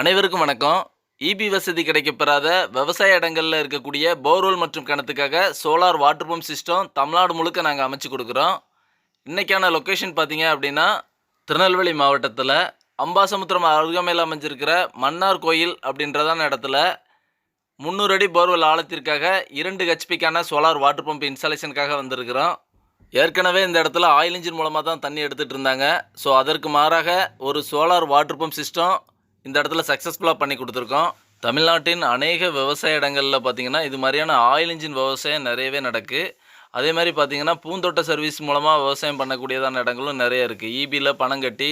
அனைவருக்கும் வணக்கம். இபி வசதி கிடைக்கப்பெறாத விவசாய இடங்களில் இருக்கக்கூடிய போர்வெல் மற்றும் கிணத்துக்காக solar water pump system Tamil Nadu முழுக்க நாங்கள் அமைச்சு கொடுக்குறோம். இன்றைக்கான லொக்கேஷன் பார்த்தீங்க அப்படின்னா திருநெல்வேலி மாவட்டத்தில் அம்பாசமுத்திரம் அருகாமையில் அமைஞ்சிருக்கிற மன்னார் கோயில் அப்படின்றதான இடத்துல முந்நூறு அடி போர்வெல் ஆழத்திற்காக இரண்டு ஹெச்பிக்கான சோலார் வாட்டர் பம்ப் இன்ஸ்டாலேஷனுக்காக வந்திருக்கிறோம். ஏற்கனவே இந்த இடத்துல ஆயில் இன்ஜின் மூலமாக தான் தண்ணி எடுத்துகிட்டு இருந்தாங்க. ஸோ அதற்கு மாறாக ஒரு சோலார் வாட்டர் பம்ப் சிஸ்டம் இந்த இடத்துல சக்ஸஸ்ஃபுல்லாக பண்ணி கொடுத்துருக்கோம். தமிழ்நாட்டின் அநேக விவசாய இடங்களில் பார்த்தீங்கன்னா இது மாதிரியான ஆயில் இன்ஜின் விவசாயம் நிறையவே நடக்கு. அதே மாதிரி பார்த்தீங்கன்னா பூந்தோட்ட சர்வீஸ் மூலமாக விவசாயம் பண்ணக்கூடியதான இடங்களும் நிறைய இருக்குது ஈபியில் பணம் கட்டி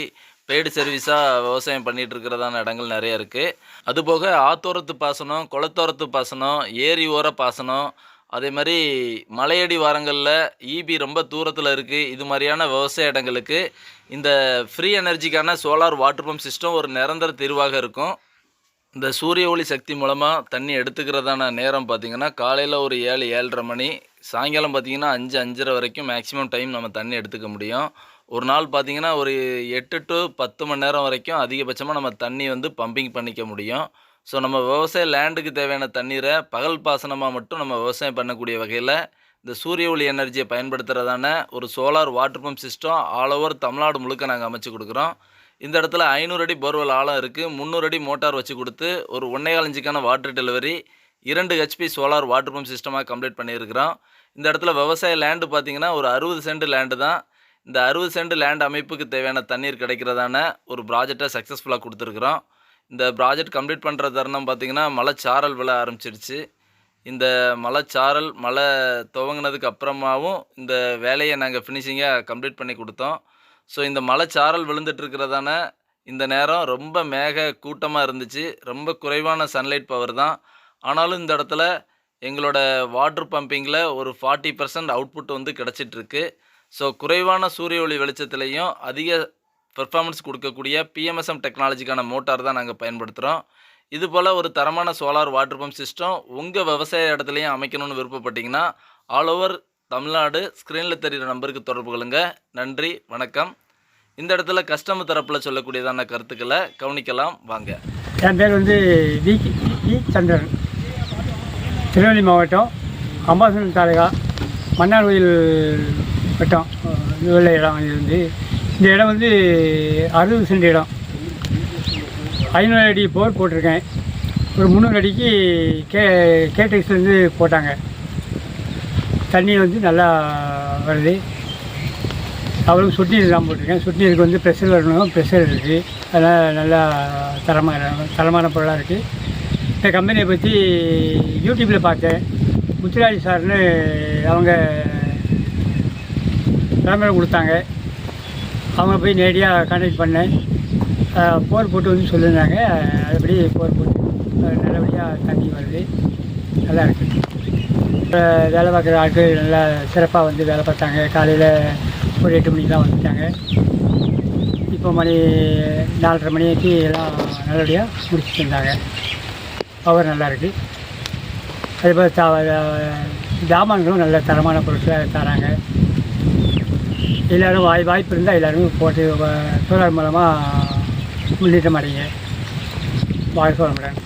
பெய்டு சர்வீஸாக விவசாயம் பண்ணிகிட்டு இருக்கிறதான இடங்கள் நிறைய இருக்குது அதுபோக ஆத்தோரத்து பாசனம் குளத்தோரத்து பாசனம் ஏரி ஓர பாசனம் அதே மாதிரி மலையடி வாரங்களில் ஈபி ரொம்ப தூரத்தில் இருக்குது இது மாதிரியான விவசாய இடங்களுக்கு இந்த ஃப்ரீ எனர்ஜிக்கான சோலார் வாட்டர் பம்ப் சிஸ்டம் ஒரு நிரந்தர தீர்வாக இருக்கும். இந்த சூரிய ஒளி சக்தி மூலமாக தண்ணி எடுத்துக்கிறதான நேரம் பார்த்திங்கன்னா காலையில் ஒரு ஏழு ஏழரை மணி. சாயங்காலம் பார்த்திங்கன்னா அஞ்சு அஞ்சரை வரைக்கும் மேக்ஸிமம் டைம் நம்ம தண்ணி எடுத்துக்க முடியும். ஒரு நாள் பார்த்திங்கன்னா ஒரு எட்டு டு பத்து மணி நேரம் வரைக்கும் அதிகபட்சமாக நம்ம தண்ணி வந்து பம்பிங் பண்ணிக்க முடியும். ஸோ நம்ம விவசாய லேண்டுக்கு தேவையான தண்ணீரை பகல் பாசனமாக மட்டும் நம்ம விவசாயம் பண்ணக்கூடிய வகையில் இந்த சூரிய ஒளி எனர்ஜியை பயன்படுத்துகிறதான ஒரு solar water pump system all over Tamil Nadu முழுக்க நாங்கள் அமைச்சு கொடுக்குறோம். இந்த இடத்துல ஐநூறு அடி போர்வெல் ஆழம் இருக்குது முந்நூறு அடி மோட்டார் வச்சு கொடுத்து ஒரு ஒன்றேகால் இன்ச்சுக்கான வாட்டர் டெலிவரி இரண்டு ஹெச்பி சோலார் வாட்டர் பம்ப் சிஸ்டமாக கம்ப்ளீட் பண்ணியிருக்கிறோம். இந்த இடத்துல விவசாய லேண்டு பார்த்தீங்கன்னா ஒரு அறுபது சென்ட் லேண்டு தான். இந்த அறுபது சென்ட் லேண்ட் அமைப்புக்கு தேவையான தண்ணீர் கிடைக்கிறதான ஒரு ப்ராஜெக்டை சக்ஸஸ்ஃபுல்லாக கொடுத்துருக்குறோம். இந்த ப்ராஜெக்ட் கம்ப்ளீட் பண்ணுற தருணம் பார்த்திங்கன்னா மலைச்சாரல் விழ ஆரம்பிச்சிருச்சு. இந்த மலைச்சாரல் மழை துவங்கினதுக்கு அப்புறமாவும் இந்த வேலையை நாங்கள் ஃபினிஷிங்காக கம்ப்ளீட் பண்ணி கொடுத்தோம். ஸோ இந்த மலைச்சாரல் விழுந்துட்டுருக்கிறதான இந்த நேரம் ரொம்ப மேக கூட்டமாக இருந்துச்சு. ரொம்ப குறைவான சன்லைட் பவர் தான். ஆனாலும் இந்த இடத்துல எங்களோட வாட்ரு பம்பிங்கில் ஒரு ஃபார்ட்டி பர்சன்ட் அவுட்புட் வந்து கிடச்சிட்ருக்கு ஸோ குறைவான சூரிய ஒளி வெளிச்சத்துலேயும் அதிக பெர்ஃபார்மன்ஸ் கொடுக்கக்கூடிய பிஎம்எஸ்எம் டெக்னாலஜிக்கான மோட்டார் தான் நாங்கள் பயன்படுத்துகிறோம் இது போல் ஒரு தரமான சோலார் வாட்டர் பம்ப் சிஸ்டம் உங்கள் விவசாய இடத்துலையும் அமைக்கணும்னு விருப்பப்பட்டீங்கன்னா ஆல் ஓவர் தமிழ்நாடு ஸ்க்ரீனில் தெரிகிற நம்பருக்கு தொடர்பு கொள்ளுங்க. நன்றி வணக்கம். இந்த இடத்துல கஸ்டமர் தரப்பில் சொல்லக்கூடியதான கருத்துக்களை கவனிக்கலாம். வாங்க. என் பேர் வந்து வி வி சந்திரன். திருநெல்வேலி மாவட்டம் அம்பாசனம் தாலுகா மன்னார்கோயில் வட்டம் உள்ள இடம் இது வந்து இந்த இடம் வந்து அறுபது சென்ட் இடம். ஐநூறு அடி போர் போட்டிருக்கேன். ஒரு முந்நூறு அடிக்கு கே கேடெக்ஸ்லேருந்து போட்டாங்க. தண்ணி வந்து நல்லா வருது. அவ்வளோ சுட்டிநீர் தான் போட்டிருக்கேன். சுட்டிநீருக்கு வந்து ப்ரெஷர் வரணும். ப்ரெஷர் இருக்குது அதனால் நல்லா தரமான தரமான பொருளாக இருக்குது இந்த கம்பெனியை பற்றி யூடியூப்பில் பார்த்தேன். முத்துராஜ் சார்னு அவங்க விளம்பரம் கொடுத்தாங்க. அவங்க போய் நேரடியாக கான்டாக்ட் பண்ணேன். போர் போட்டு வந்து சொல்லியிருந்தாங்க. அதுபடி போர் போட்டு நல்லபடியாக தண்ணி வருது. நல்லா இருக்குது வேலை பார்க்குற ஆட்கள் நல்லா சிறப்பாக வந்து வேலை பார்த்தாங்க. காலையில் ஒரு எட்டு மணிக்கு தான் வந்துட்டாங்க. இப்போ மணி நாலரை மணிக்கு எல்லாம் நல்லபடியாக முடிச்சுட்டு இருந்தாங்க. பவர் நல்லா இருக்குது அதேபோல் சாமான்களும் ஜாமான்களும் நல்ல தரமான பொருட்களை தராங்க. எல்லோரும் வாய் வாய்ப்பு இருந்தால் எல்லோரும் போட்டு சோலார் மூலமாக முன்னேற்றம் அடைங்க வாழ்க்கை வளமுடன்.